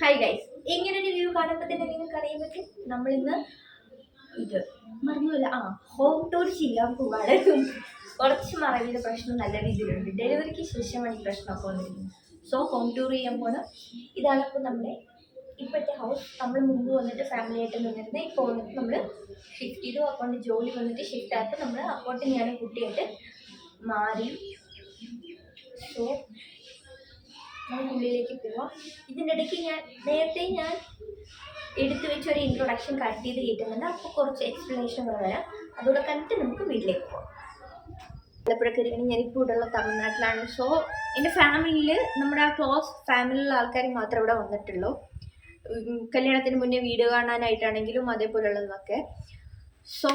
Hi guys എങ്ങനെ ഒരു view കാണുമ്പോൾ തന്നെ നിങ്ങൾക്ക് അറിയാൻ പറ്റും നമ്മളിന്ന് ഇത് മറന്നുമില്ല ആ ഹോം ടൂർ ചെയ്യാൻ പോവാണ്. കുറച്ച് മറവിയുടെ പ്രശ്നം നല്ല രീതിയിലുണ്ട്. ഡെലിവറിക്ക് ശേഷമാണ് ഈ പ്രശ്നമൊക്കെ വന്നിരുന്നത് സോ ഹോം ടൂർ ചെയ്യാൻ പോകണം ഇതാണ് ഇപ്പോൾ നമ്മുടെ ഇപ്പോഴത്തെ ഹൗസ് നമ്മൾ മുമ്പ് വന്നിട്ട് ഫാമിലി ആയിട്ട് നിന്നിരുന്നത് ഇപ്പോൾ വന്നിട്ട് നമ്മൾ ഷിഫ്റ്റ് ചെയ്തു. അക്കൗണ്ട് ജോലി വന്നിട്ട് ഷിഫ്റ്റ് ആയപ്പോൾ നമ്മൾ അക്കൗണ്ട് ഞാൻ കുട്ടിയായിട്ട് മാറി. സോ നമുക്ക് ഉള്ളിലേക്ക് പോവാം. ഇതിന്റെ ഇടയ്ക്ക് ഞാൻ നേരത്തെ ഞാൻ എടുത്തു വെച്ച ഒരു ഇൻട്രൊഡക്ഷൻ കട്ട് ചെയ്ത് കിട്ടുന്നുണ്ട് അപ്പോൾ കുറച്ച് എക്സ്പ്ലനേഷനുകൾ വരാം. അതുകൂടെ കണ്ടിട്ട് നമുക്ക് വീട്ടിലേക്ക് പോവാം. ആലപ്പുഴക്ക് ഞാൻ ഇവിടെ ഉള്ള തമിഴ്നാട്ടിലാണ്. സോ എന്റെ ഫാമിലിയിൽ നമ്മുടെ ആ ക്ലോസ് ഫാമിലിയിലുള്ള ആൾക്കാർ മാത്രമേ ഇവിടെ വന്നിട്ടുള്ളൂ. കല്യാണത്തിന് മുന്നേ വീട് കാണാനായിട്ടാണെങ്കിലും അതേപോലെയുള്ളതൊക്കെ സോ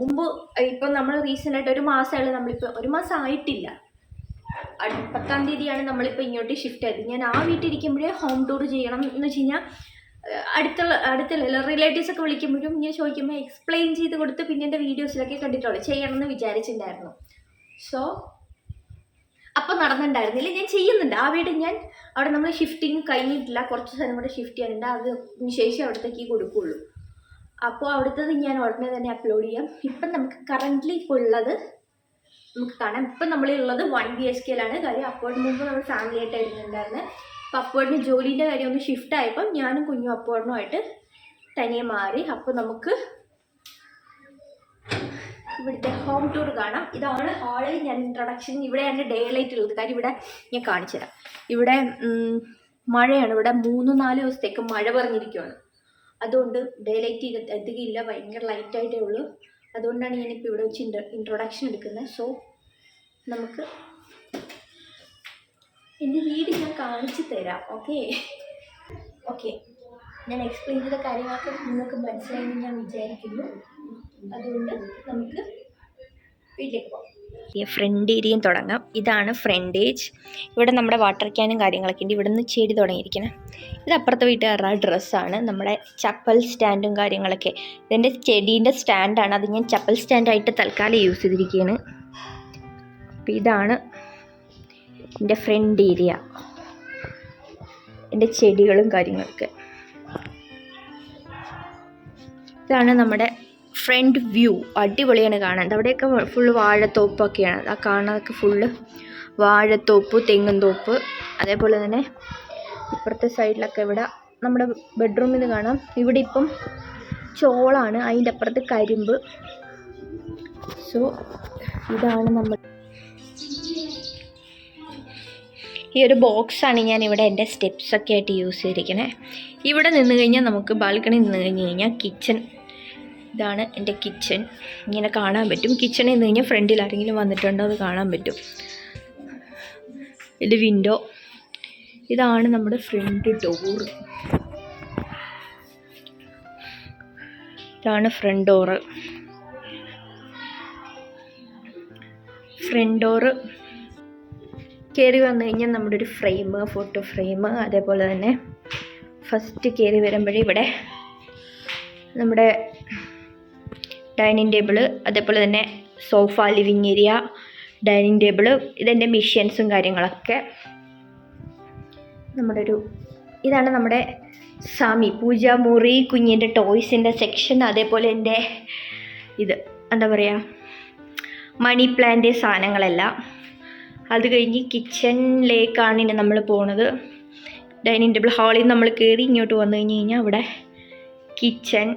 മുമ്പ് ഇപ്പം നമ്മൾ റീസെന്റ് ആയിട്ട് ഒരു മാസമായുള്ള നമ്മളിപ്പോൾ ഒരു മാസം ആയിട്ടില്ല. പത്താം തീയതിയാണ് നമ്മളിപ്പോൾ ഇങ്ങോട്ട് ഷിഫ്റ്റ് ആയത്. ഞാൻ ആ വീട്ടിലിരിക്കുമ്പോഴേ ഹോം ടൂർ ചെയ്യണം എന്ന് വെച്ച് കഴിഞ്ഞാൽ അടുത്തുള്ള അടുത്തുള്ള റിലേറ്റീവ്സ് ഒക്കെ വിളിക്കുമ്പോഴും ഇങ്ങനെ ചോദിക്കുമ്പോൾ എക്സ്പ്ലെയിൻ ചെയ്ത് കൊടുത്ത് പിന്നെ എന്റെ വീഡിയോസിലൊക്കെ കണ്ടിട്ടുള്ളൂ. ചെയ്യണം എന്ന് വിചാരിച്ചിട്ടുണ്ടായിരുന്നു. സോ അപ്പം നടന്നിട്ടുണ്ടായിരുന്നില്ല. ഞാൻ ചെയ്യുന്നുണ്ട്. ആ വീട് ഞാൻ അവിടെ നമ്മൾ ഷിഫ്റ്റിംഗ് കഴിഞ്ഞിട്ടില്ല. കുറച്ച് സ്ഥലം കൂടെ ഷിഫ്റ്റ് ചെയ്യാനുണ്ട്. അത് ശേഷം അവിടത്തേക്ക് കൊടുക്കുകയുള്ളൂ അപ്പോൾ അവിടുത്തത് ഞാൻ ഉടനെ തന്നെ അപ്ലോഡ് ചെയ്യാം. ഇപ്പം നമുക്ക് കറന്റ്ലി ഇപ്പോൾ ഉള്ളത് നമുക്ക് കാണാം. ഇപ്പം നമ്മളുള്ളത് വൺ ബി എച്ച് കെയിലാണ് കാര്യം അപ്പോഴും മുമ്പ് നമ്മൾ ഫാമിലി ആയിട്ടായിരുന്നു ഉണ്ടായിരുന്നത് അപ്പം അപ്പോഴിന് ജോലീന്റെ കാര്യം ഒന്ന് ഷിഫ്റ്റ് ആയപ്പം ഞാനും കുഞ്ഞും അപ്പോഴിനുമായിട്ട് തനിയെ മാറി. അപ്പോൾ നമുക്ക് ഇവിടുത്തെ ഹോം ടൂർ കാണാം. ഇതാണ് ഹാളിൽ ഞാൻ ഇൻട്രൊഡക്ഷൻ ഇവിടെയാണ് ഡേ ലൈറ്റ് ഉള്ളത്. കാര്യം ഇവിടെ ഞാൻ കാണിച്ചു തരാം. ഇവിടെ മഴയാണ്. ഇവിടെ മൂന്ന് നാല് ദിവസത്തേക്ക് മഴ പറഞ്ഞിരിക്കുകയാണ് അതുകൊണ്ട് ഡേ ലൈറ്റ് എത്തുകയില്ല ഭയങ്കര ലൈറ്റായിട്ടേ ഉള്ളൂ. അതുകൊണ്ടാണ് ഞാനിപ്പോൾ ഇവിടെ വെച്ച് ഇൻട്ര ഇൻട്രൊഡക്ഷൻ എടുക്കുന്നത്. സോ നമുക്ക് എന്റെ വീട് ഞാൻ കാണിച്ചു തരാം ഓക്കെ ഓക്കെ ഞാൻ എക്സ്പ്ലെയിൻ ചെയ്ത കാര്യങ്ങളൊക്കെ നിങ്ങൾക്ക് മനസ്സിലായെന്ന് ഞാൻ വിചാരിക്കുന്നു. അതുകൊണ്ട് നമുക്ക് വീട്ടിലേക്ക് പോകാം. ഫ്രണ്ട് ഏരിയയും തുടങ്ങാം. ഇതാണ് ഫ്രണ്ടേജ് ഇവിടെ നമ്മുടെ വാട്ടർ ക്യാനും കാര്യങ്ങളൊക്കെ ഉണ്ട്. ഇവിടെ നിന്ന് ചെടി തുടങ്ങിയിരിക്കണം. ഇത് അപ്പുറത്തെ വീട്ടുകാരുടെ ഡ്രസ്സാണ് നമ്മുടെ ചപ്പൽ സ്റ്റാൻഡും കാര്യങ്ങളൊക്കെ. ഇതെന്റെ ചെടീന്റെ സ്റ്റാൻഡാണ് അത് ഞാൻ ചപ്പൽ സ്റ്റാൻഡായിട്ട് തൽക്കാലം യൂസ് ചെയ്തിരിക്കുകയാണ് അപ്പോൾ ഇതാണ് എന്റെ ഫ്രണ്ട് ഏരിയ എന്റെ ചെടികളും കാര്യങ്ങളൊക്കെ. ഇതാണ് നമ്മുടെ ഫ്രണ്ട് വ്യൂ അടിപൊളിയാണ് കാണാൻ. അവിടെയൊക്കെ ഫുള്ള് വാഴത്തോപ്പൊക്കെയാണ്. ആ കാണാനൊക്കെ ഫുള്ള് വാഴത്തോപ്പ് തെങ്ങും തോപ്പ് അതേപോലെ തന്നെ ഇപ്പുറത്തെ സൈഡിലൊക്കെ ഇവിടെ നമ്മുടെ ബെഡ്റൂമിൽ നിന്ന് കാണാം. ഇവിടെ ഇപ്പം ചോളാണ് അതിന്റെ അപ്പുറത്ത് കരിമ്പ്. സോ ഇതാണ് നമ്മൾ ഈ ഒരു ബോക്സാണ് ഞാൻ ഇവിടെ എന്റെ സ്റ്റെപ്സൊക്കെ ആയിട്ട് യൂസ് ചെയ്തിരിക്കുന്നത് ഇവിടെ നിന്ന് കഴിഞ്ഞാൽ നമുക്ക് ബാൽക്കണി നിന്ന് കഴിഞ്ഞ് കഴിഞ്ഞാൽ കിച്ചൺ ഇതാണ് എന്റെ കിച്ചൺ. ഇങ്ങനെ കാണാൻ പറ്റും. കിച്ചണിൽ നിന്ന് കഴിഞ്ഞാൽ ഫ്രണ്ടിൽ ആരെങ്കിലും വന്നിട്ടുണ്ടോ അത് കാണാൻ പറ്റും. ഇത് വിൻഡോ ഇതാണ് നമ്മുടെ ഫ്രണ്ട് ഡോർ ഇതാണ് ഫ്രണ്ട് ഡോറ് ഫ്രണ്ട് ഡോറ് കയറി വന്നു കഴിഞ്ഞാൽ നമ്മുടെ ഒരു ഫ്രെയിം ഫോട്ടോ ഫ്രെയിം അതേപോലെ തന്നെ ഫസ്റ്റ് കയറി വരുമ്പോഴേ ഇവിടെ നമ്മുടെ ഡൈനിങ് ടേബിൾ അതേപോലെ തന്നെ sofa living area dining table ഇതെന്റെ മിഷ്യൻസും കാര്യങ്ങളൊക്കെ. നമ്മുടെ ഒരു ഇതാണ് നമ്മുടെ സാമി. പൂജാമുറി കുഞ്ഞിന്റെ ടോയ്സിന്റെ സെക്ഷൻ അതേപോലെ എന്റെ ഇത് എന്താ പറയുക മണി പ്ലാന്റ് സാധനങ്ങളെല്ലാം. അത് കഴിഞ്ഞ് കിച്ചണിലേക്കാണ് ഇനി നമ്മൾ പോണത്. ഡൈനിങ് ടേബിൾ ഹാളിൽ നമ്മൾ കയറി ഇങ്ങോട്ട് വന്നു കഴിഞ്ഞ് കഴിഞ്ഞാൽ അവിടെ കിച്ചൺ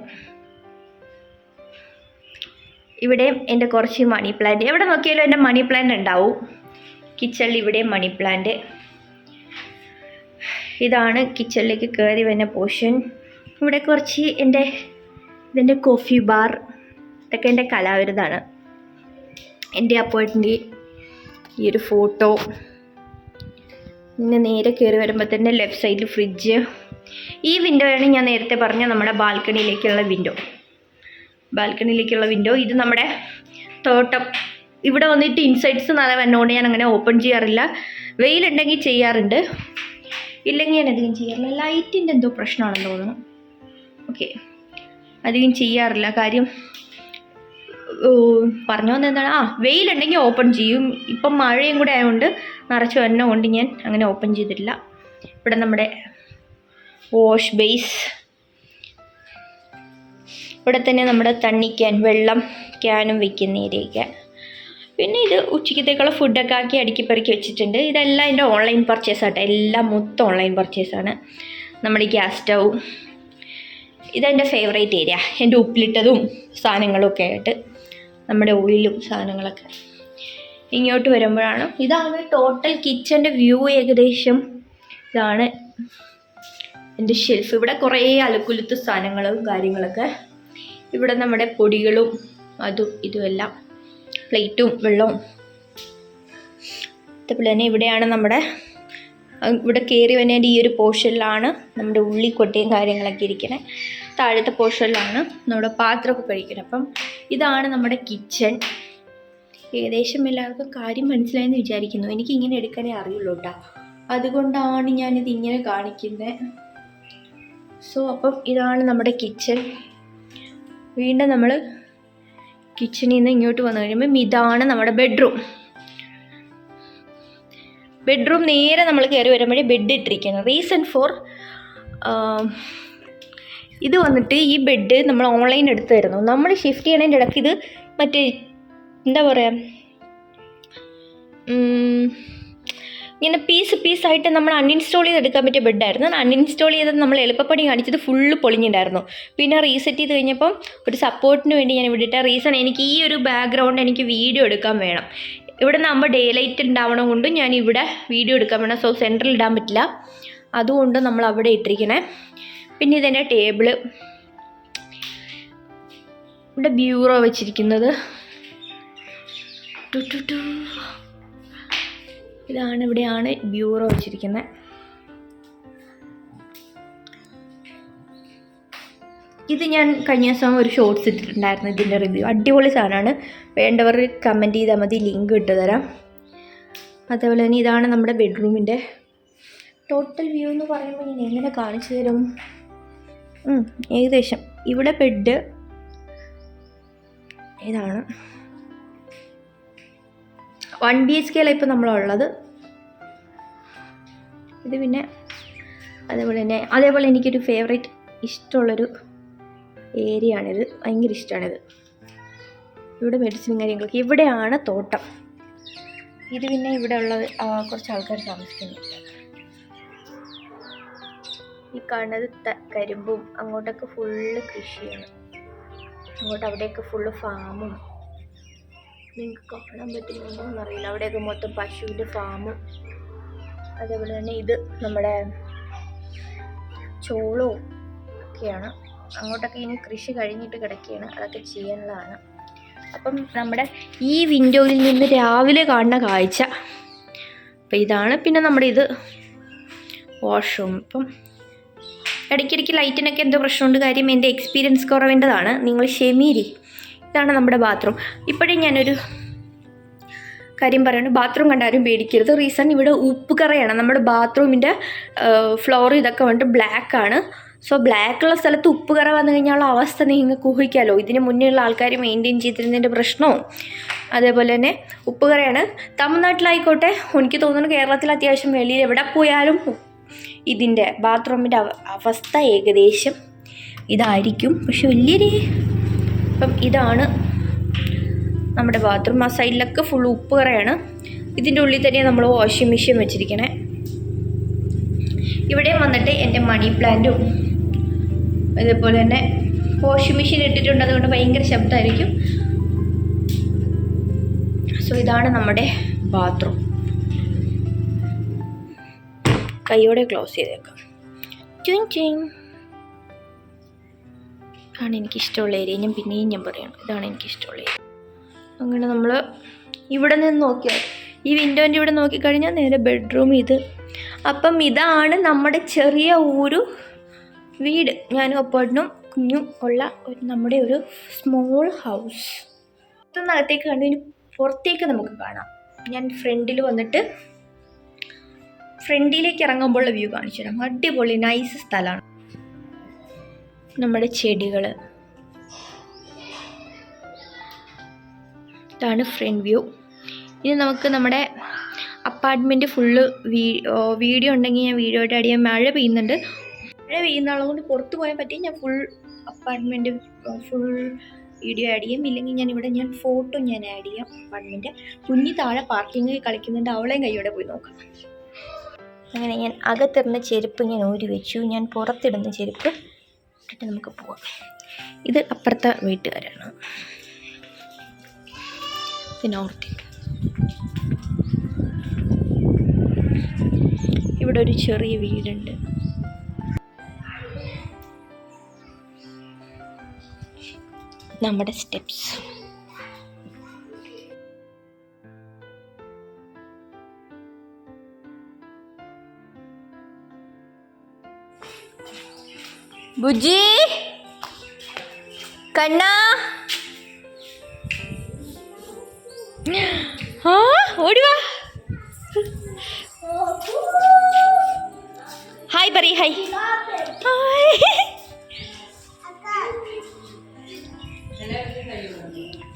ഇവിടെയും എന്റെ കുറച്ച് മണി പ്ലാന്റ് എവിടെ നോക്കിയാലും എന്റെ മണി പ്ലാന്റ് ഉണ്ടാവും. കിച്ചണിൽ ഇവിടെയും മണി പ്ലാന്റ് ഇതാണ് കിച്ചണിലേക്ക് കയറി വരുന്ന പോർഷൻ ഇവിടെ കുറച്ച് എന്റെ ഇതിന്റെ കോഫി ബാർ ഇതൊക്കെ എന്റെ കലാവിരുതാണ്. എന്റെ അപ്പോയിന്റെ ഈ ഒരു ഫോട്ടോ പിന്നെ നേരെ കയറി വരുമ്പോൾ തന്നെ ലെഫ്റ്റ് സൈഡിൽ ഫ്രിഡ്ജ് ഈ വിൻഡോയാണ് ഞാൻ നേരത്തെ പറഞ്ഞ നമ്മുടെ ബാൽക്കണിയിലേക്കുള്ള വിൻഡോ ബാൽക്കണിയിലേക്കുള്ള വിൻഡോ ഇത് നമ്മുടെ തോട്ടം. ഇവിടെ വന്നിട്ട് ഇൻസൈഡ്സ് നല്ല വന്നോണ്ട് ഞാൻ അങ്ങനെ ഓപ്പൺ ചെയ്യാറില്ല. വെയിലുണ്ടെങ്കിൽ ചെയ്യാറുണ്ട്. ഇല്ലെങ്കിൽ ഞാൻ അധികം ചെയ്യാറില്ല. ലൈറ്റിന്റെ എന്തോ പ്രശ്നമാണെന്ന് തോന്നുന്നു. ഓക്കെ അധികം ചെയ്യാറില്ല. കാര്യം പറഞ്ഞു വന്നത് എന്താണ്? ആ വെയിലുണ്ടെങ്കിൽ ഓപ്പൺ ചെയ്യും. ഇപ്പം മഴയും കൂടെ ആയതുകൊണ്ട് നിറച്ച് വന്നതുകൊണ്ട് ഞാൻ അങ്ങനെ ഓപ്പൺ ചെയ്തിട്ടില്ല. ഇവിടെ നമ്മുടെ വാഷ് ബേസ് ഇവിടെ തന്നെ നമ്മുടെ തണ്ണി ക്യാൻ വെള്ളം ക്യാനും വെക്കുന്ന ഏരിയയ്ക്ക് പിന്നെ ഇത് ഉച്ചക്കത്തേക്കുള്ള ഫുഡൊക്കെ ആക്കി അടുക്കി പെറുക്കി വെച്ചിട്ടുണ്ട്. ഇതെല്ലാം എന്റെ ഓൺലൈൻ പർച്ചേസ് ആട്ടെ. എല്ലാം മൊത്തം ഓൺലൈൻ പർച്ചേസാണ് നമ്മുടെ ഗ്യാസ് സ്റ്റൗ. ഇതെന്റെ ഫേവറേറ്റ് ഏരിയ എന്റെ ഉപ്പിലിട്ടതും സാധനങ്ങളും ഒക്കെ ആയിട്ട് നമ്മുടെ ഓയിലും സാധനങ്ങളൊക്കെ ഇങ്ങോട്ട് വരുമ്പോഴാണ്. ഇതാണ് ടോട്ടൽ കിച്ചന്റെ വ്യൂ ഏകദേശം. ഇതാണ് എന്റെ ഷെൽഫ് ഇവിടെ കുറേ അലക്കുലുത്ത് സാധനങ്ങളും കാര്യങ്ങളൊക്കെ ഇവിടെ നമ്മുടെ പൊടികളും അതും ഇതുമെല്ലാം പ്ലേറ്റും വെള്ളവും. അതേപോലെ തന്നെ ഇവിടെയാണ് നമ്മുടെ ഇവിടെ കയറി വന്നതിന്റെ ഈ ഒരു പോർഷനിലാണ് നമ്മുടെ ഉള്ളിക്കൊട്ടയും കാര്യങ്ങളൊക്കെ ഇരിക്കുന്നത് താഴത്തെ പോർഷനിലാണ് നമ്മുടെ പാത്രമൊക്കെ കഴിക്കുന്നത് അപ്പം ഇതാണ് നമ്മുടെ കിച്ചൺ. ഏകദേശം എല്ലാവർക്കും കാര്യം മനസ്സിലായെന്ന് വിചാരിക്കുന്നു. എനിക്ക് ഇങ്ങനെ എടുക്കാനേ അറിയുള്ളൂ കേട്ടോ. അതുകൊണ്ടാണ് ഞാനിത് ഇങ്ങനെ കാണിക്കുന്നത് സോ അപ്പം ഇതാണ് നമ്മുടെ കിച്ചൺ. വീണ്ടും നമ്മൾ കിച്ചണിൽ നിന്ന് ഇങ്ങോട്ട് വന്നു കഴിയുമ്പോൾ ഇതാണ് നമ്മുടെ ബെഡ്റൂം ബെഡ്റൂം നേരെ നമ്മൾ കയറി വരുമ്പോഴേ ബെഡ് ഇട്ടിരിക്കുന്നത് റീസൺ ഫോർ ഇത് വന്നിട്ട് ഈ ബെഡ് നമ്മൾ ഓൺലൈൻ എടുത്തായിരുന്നു നമ്മൾ ഷിഫ്റ്റ് ചെയ്യണതിന്റെ ഇടയ്ക്ക് ഇത് മറ്റേ എന്താ പറയുക ഇങ്ങനെ പീസ് പീസായിട്ട് നമ്മൾ അൺഇൻസ്റ്റാൾ ചെയ്ത് എടുക്കാൻ പറ്റിയ ബെഡായിരുന്നു അൺഇൻസ്റ്റാൾ ചെയ്തത് നമ്മൾ എളുപ്പപ്പണി കാണിച്ചത് ഫുള്ള് പൊളിഞ്ഞിട്ടുണ്ടായിരുന്നു പിന്നെ റീസെറ്റ് ചെയ്ത് കഴിഞ്ഞപ്പം ഒരു സപ്പോർട്ടിന് വേണ്ടി ഞാൻ ഇവിടെ ഇട്ട റീസൺ എനിക്ക് ഈ ഒരു ബാക്ക്ഗ്രൗണ്ട് എനിക്ക് വീഡിയോ എടുക്കാൻ വേണം. ഇവിടെ നമ്മൾ ഡേ ലൈറ്റ് ഉണ്ടാവണം കൊണ്ട് ഞാൻ ഇവിടെ വീഡിയോ എടുക്കാൻ വേണം. സോ സെന്ററിൽ ഇടാൻ പറ്റില്ല. അതുകൊണ്ട് നമ്മൾ അവിടെ ഇട്ടിരിക്കണേ. പിന്നെ ഇതെന്റെ ടേബിൾ ഇവിടെ ബ്യൂറോ വെച്ചിരിക്കുന്നത്. Two two two. ഇതാണ് ഇവിടെയാണ് ബ്യൂറോ വെച്ചിരിക്കുന്നത് ഇത് ഞാൻ കഴിഞ്ഞ ദിവസം ഒരു ഷോർട്സ് ഇട്ടിട്ടുണ്ടായിരുന്നു ഇതിന്റെ റിവ്യൂ അടിപൊളി സാധനമാണ്. വേണ്ടവർ കമന്റ് ചെയ്താൽ മതി ലിങ്ക് ഇട്ട് തരാം. അതേപോലെ തന്നെ ഇതാണ് നമ്മുടെ ബെഡ്റൂമിന്റെ ടോട്ടൽ വ്യൂ എന്ന് പറയുമ്പോൾ ഞാൻ എങ്ങനെ കാണിച്ചു തരും? ഏകദേശം. ഇവിടെ ബെഡ് ഇതാണ് വൺ ബി എച്ച് കെയിലാണ് ഇപ്പോൾ നമ്മളുള്ളത്. ഇത് പിന്നെ അതേപോലെ തന്നെ അതേപോലെ എനിക്കൊരു ഫേവറേറ്റ് ഇഷ്ടമുള്ളൊരു ഏരിയ ആണിത് ഭയങ്കര ഇഷ്ടമാണിത്. ഇവിടെ മെഡിസിനും കാര്യങ്ങളൊക്കെ. ഇവിടെയാണ് തോട്ടം. ഇത് പിന്നെ ഇവിടെ ഉള്ളത് കുറച്ച് ആൾക്കാർ താമസിക്കുന്നു. ഈ കാണുന്നത് കരിമ്പും അങ്ങോട്ടൊക്കെ ഫുള്ള് കൃഷിയാണ്. അങ്ങോട്ട് അവിടെയൊക്കെ ഫുള്ള് ഫാമും നിങ്ങൾക്ക് കാണാൻ പറ്റുന്നുണ്ടോ എന്നറിയില്ല അവിടെയൊക്കെ മൊത്തം പശുവിന്റെ ഫാമ് അതേപോലെ തന്നെ ഇത് നമ്മുടെ ചോളവും ഒക്കെയാണ്. അങ്ങോട്ടൊക്കെ ഇനി കൃഷി കഴിഞ്ഞിട്ട് കിടക്കുകയാണ്. അതൊക്കെ ചെയ്യാനുള്ളതാണ്. അപ്പം നമ്മുടെ ഈ വിൻഡോയിൽ നിന്ന് രാവിലെ കാണുന്ന കാഴ്ച. അപ്പം ഇതാണ് പിന്നെ നമ്മുടെ ഇത് വാഷ്റൂം ഇപ്പം ഇടയ്ക്കിടയ്ക്ക് ലൈറ്റിനൊക്കെ എന്തോ പ്രശ്നമുണ്ട്. കാര്യം എന്റെ എക്സ്പീരിയൻസ് കുറവേണ്ടതാണ്. നിങ്ങൾ ക്ഷമീരി. ഇതാണ് നമ്മുടെ ബാത്റൂം ഇപ്പോഴേ ഞാനൊരു കാര്യം പറയുന്നു ബാത്റൂം കണ്ടാലും പേടിക്കരുത്. റീസൺ ഇവിടെ ഉപ്പ് കറയാണ് നമ്മുടെ ബാത്റൂമിന്റെ ഫ്ലോർ ഇതൊക്കെ വന്നിട്ട് ബ്ലാക്ക് ആണ്. സോ ബ്ലാക്ക് ഉള്ള സ്ഥലത്ത് ഉപ്പ് കറ വന്നു കഴിഞ്ഞാലുള്ള അവസ്ഥ നിങ്ങൾക്ക് ഊഹിക്കാമല്ലോ ഇതിന് മുന്നേ ഉള്ള ആൾക്കാർ മെയിന്റെയിൻ ചെയ്തിരുന്നതിന്റെ പ്രശ്നവും. അതേപോലെ തന്നെ ഉപ്പ് കറയാണ് തമിഴ്നാട്ടിലായിക്കോട്ടെ എനിക്ക് തോന്നുന്നു കേരളത്തിൽ അത്യാവശ്യം വെളിയിൽ എവിടെ പോയാലും ഇതിന്റെ ബാത്റൂമിന്റെ അവസ്ഥ ഏകദേശം ഇതായിരിക്കും. പക്ഷെ വലിയൊരു അപ്പം ഇതാണ് നമ്മുടെ ബാത്റൂം ആ സൈഡിലൊക്കെ ഫുൾ ഉപ്പ് കറയാണ്. ഇതിന്റെ ഉള്ളിൽ തന്നെ നമ്മൾ വാഷിംഗ് മെഷീൻ വെച്ചിരിക്കണേ. ഇവിടെ വന്നിട്ട് എന്റെ മണി പ്ലാന്റും ഇതേപോലെ തന്നെ വാഷിംഗ് മെഷീൻ ഇട്ടിട്ടുണ്ട്. അതുകൊണ്ട് ഭയങ്കര ശബ്ദമായിരിക്കും. സോ ഇതാണ് നമ്മുടെ ബാത്റൂം കൈയോടെ ക്ലോസ് ചെയ്തേക്കാം. ചുൻ ചുൻ ആണ് എനിക്കിഷ്ടമുള്ള ഏരിയ ഞാൻ പിന്നെയും ഞാൻ പറയണം ഇതാണ് എനിക്കിഷ്ടമുള്ള ഏരിയ അങ്ങനെ നമ്മൾ ഇവിടെ നിന്ന് നോക്കിയാൽ ഈ വിൻഡോന്റെ ഇവിടെ നോക്കിക്കഴിഞ്ഞാൽ നേരെ ബെഡ്റൂം ഇത്. അപ്പം ഇതാണ് നമ്മുടെ ചെറിയ ഒരു വീട്. ഞാനും അപ്പാട്ടിനും കുഞ്ഞും ഉള്ള ഒരു നമ്മുടെ ഒരു സ്മോൾ ഹൗസ് അകത്തേക്ക് കണ്ടു ഇനി പുറത്തേക്ക് നമുക്ക് കാണാം. ഞാൻ ഫ്രണ്ടിൽ വന്നിട്ട് ഫ്രണ്ടിലേക്ക് ഇറങ്ങുമ്പോഴുള്ള വ്യൂ കാണിച്ചു തരാം അടിപൊളി നൈസ് സ്ഥലമാണ്. നമ്മുടെ ചെടികൾ ഇതാണ് ഫ്രണ്ട് വ്യൂ. ഇനി നമുക്ക് നമ്മുടെ അപ്പാർട്ട്മെന്റ് ഫുള്ള് വീഡിയോ ഉണ്ടെങ്കിൽ ഞാൻ വീഡിയോയുടെ അടിയാൻ മഴ പെയ്യുന്നുണ്ട്. മഴ പെയ്യുന്ന ആളെ കൊണ്ട് പുറത്ത് പോയാൽ പറ്റി ഞാൻ full apartment full video add ചെയ്യും. ഇല്ലെങ്കിൽ ഞാൻ ഇവിടെ ഞാൻ ഫോട്ടോ ഞാൻ ആഡ് ചെയ്യാം അപ്പാർട്ട്മെന്റ് കുഞ്ഞി താഴെ പാർക്കിങ്ങിൽ കളിക്കുന്നുണ്ട്. അവളെയും കൈയോടെ പോയി നോക്കാം. അങ്ങനെ ഞാൻ അകത്തിടുന്ന ചെരുപ്പ് ഞാൻ ഊരി വെച്ചു. ഞാൻ പുറത്തിടുന്ന ചെരുപ്പ് ഇട്ടിട്ട് നമുക്ക് പോവാം. ഇത് അപ്പുറത്തെ വീട്ടുകാരാണ്. പിന്നെ ഇവിടെ ഒരു ചെറിയ വീടുണ്ട്. നമ്മുടെ സ്റ്റെപ്സ്. ബുജി കണ്ണാ? ആ ഓടിവാ ഹായ് പറ ഹായ്.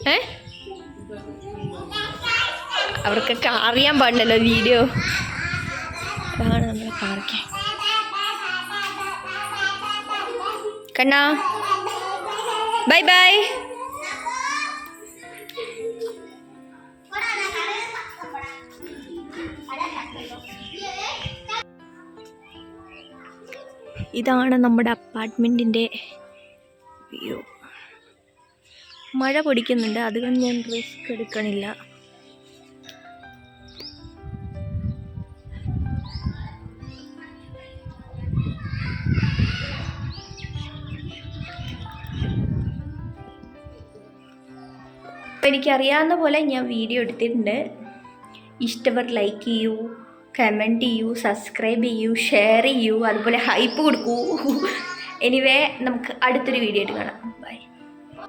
ഏ? അവർക്കൊക്കെ അറിയാൻ പാടില്ലല്ലോ വീഡിയോ കണ്ണാ ബൈ ബൈ ഇതാണ് നമ്മുടെ അപ്പാർട്ട്മെന്റിന്റെ വ്യൂ. മഴ പൊടിക്കുന്നുണ്ട് അതുകൊണ്ട് ഞാൻ റിസ്ക് എടുക്കണില്ല. അപ്പോൾ എനിക്കറിയാവുന്ന പോലെ ഞാൻ വീഡിയോ എടുത്തിട്ടുണ്ട്. ഇഷ്ടവർ ലൈക്ക് ചെയ്യൂ കമന്റ് ചെയ്യൂ സബ്സ്ക്രൈബ് ചെയ്യൂ ഷെയർ ചെയ്യൂ അതുപോലെ ഹൈപ്പ് കൊടുക്കൂ. എനിവേ നമുക്ക് അടുത്തൊരു വീഡിയോ ആയിട്ട് കാണാം.